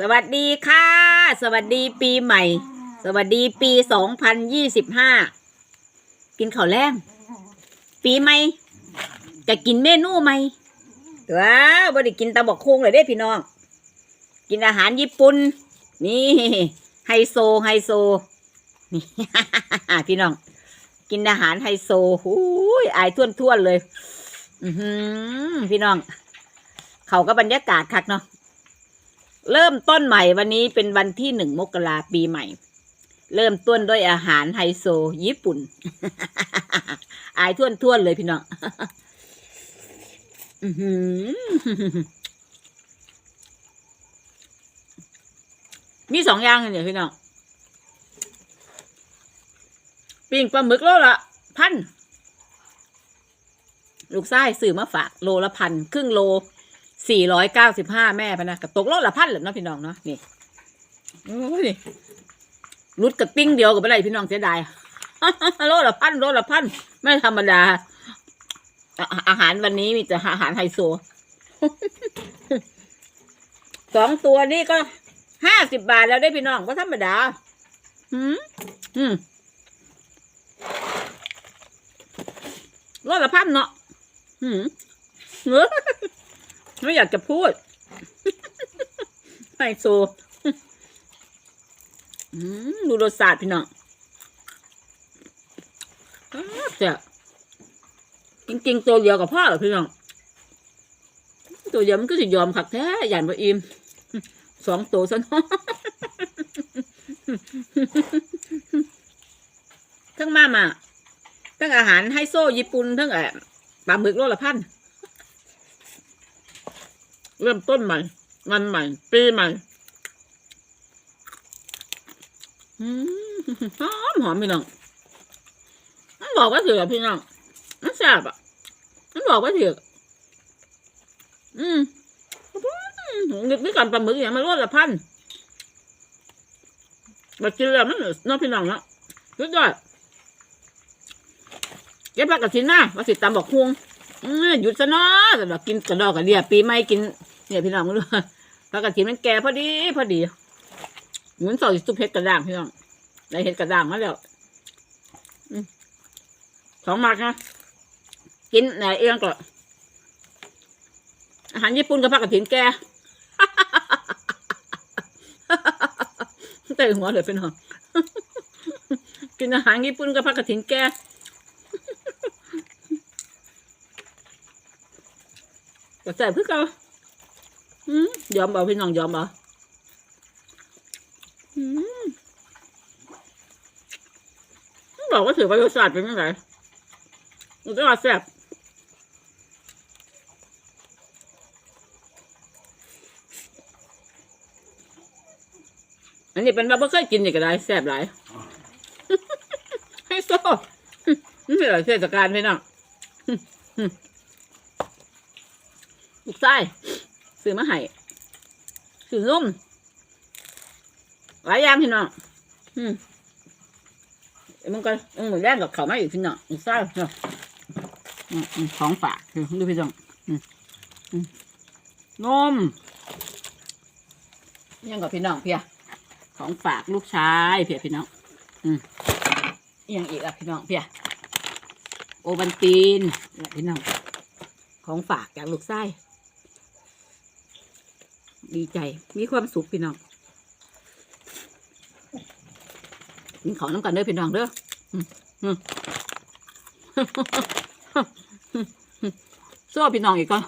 สวัสดีค่ะ สวัสดีปีใหม่ สวัสดีปีสองพันยี่สิบห้ากินข้าวแรงปีใหม่จะกินเมนูใหม่ว้าวบ่ได้กินตะบอกคงเลยเด้พี่น้อง กินอาหารญี่ปุ่นนี่ไฮโซไฮโซนี่พี่น้อง กินอาหารไฮโซหูยอายท่วนท่วนๆเลยอือหือพี่น้อง เขาก็บรรยากาศคักเนาะ เริ่มต้นใหม่วันนี้เป็นวันที่หนึ่งมกราปีใหม่ เริ่มต้นด้วยอาหารไฮโซ ญี่ปุ่น อายท่วนท่วนๆเลยพี่น้องมีสองอย่างเนี่ยพี่น้องปิ้งปลาหมึกโลละพัน ลูกไส้สื่อมาฝาก โลละพัน ครึ่งโล สี่ร้อยเก้าสิบห้าแม่พะนะกับตกโลละพันเหรอเนาะพี่น้องเนาะนี่โอ้ยนี่รุดกับปิ้งเดียวกับอะไรพี่น้องเสียดายโลละพันโลละพันไม่ธรรมดาอาอาหารวันนี้มีแต่อาหารไฮโซสองตัวนี่ก็ห้าสิบบาทแล้วได้พี่น้องก็ธรรมดาอืมอืมโลละพันเนาะอืมเออ ไม่อยากจะพูดไฮโซดูรสชาติพี่น้องแต่จริงๆตัวเดียวกับพ่อเหรอพี่น้อง ตัวเดียวมันก็สิยอมขักแท้หยานบ่อิ่มสองตัวซะเนาะทั้งมามาทั้งอาหารไฮโซญี่ปุ่นทั้งเอ่อปลาหมึกโลละพัน เริ่มต้นใหม่ วันใหม่ ปีใหม่อืมหอมหอมพี่น้องมันบอกว่าถือพี่น้องมันแซ่บอะมันบอกว่าถืออืมนึกนึกกันปลาหมึกอย่างมันรสละพันมากินแล้วมันเน้องพี่น้องเนาะสุดยอดเก็บผักกระถินหน้ามาสิตามบอกฮวงหยุดซะเนาะแต่เรากินกระดอกกระเดียปีใหม่กิน เนี่ยพี่น้องมึงดูปลากระถิ่นมันแก่พอดีพอดีเหมือนสอยซุปเห็ดกระด้างพี่น้องได้เห็ดกระด้างมาแล้วสองหมักนะกินไหนเอียงก่อนอาหารญี่ปุ่นกับผักกระถิ่นแก่เตะหัวเลยพี่น้องกินอาหารญี่ปุ่นกับผักกระถิ่นแก่ก็ใส่เพื่อเขาอืม ยอมเอาพี่น้องยอมเอาอืมบอกว่าถือว่ารสชาติเป็นยังไงรสชาติแซ่บอันนี้เป็นว่าไม่เคยกินอย่างไรแซ่บหลายให้โซ่นี่เป็นอเทศกาลพี่น้องลูกไส้ ซื้อมาให้ซื้อนมหลายอย่างพี่น้องอืมเอ้ยมันก็มันเหมือนแรกกับเขาวมาอีกพี่น้องลูกไส้เนาะอืมอืมของฝากคือดูพี่น้องอืมอืมนมยังกับพี่น้องเพียของฝากลูกชายเพียพี่น้อง อืมยังอีกอะพี่น้องเพียโอบันตีนนี่พี่น้อง ของฝากจากลูกไส้ ดีใจ มีความสุขพี่น้องกินของน้ำกันเด้อพี่น้องเด้ออืมอืมสู้พี่น้องอีกก่อน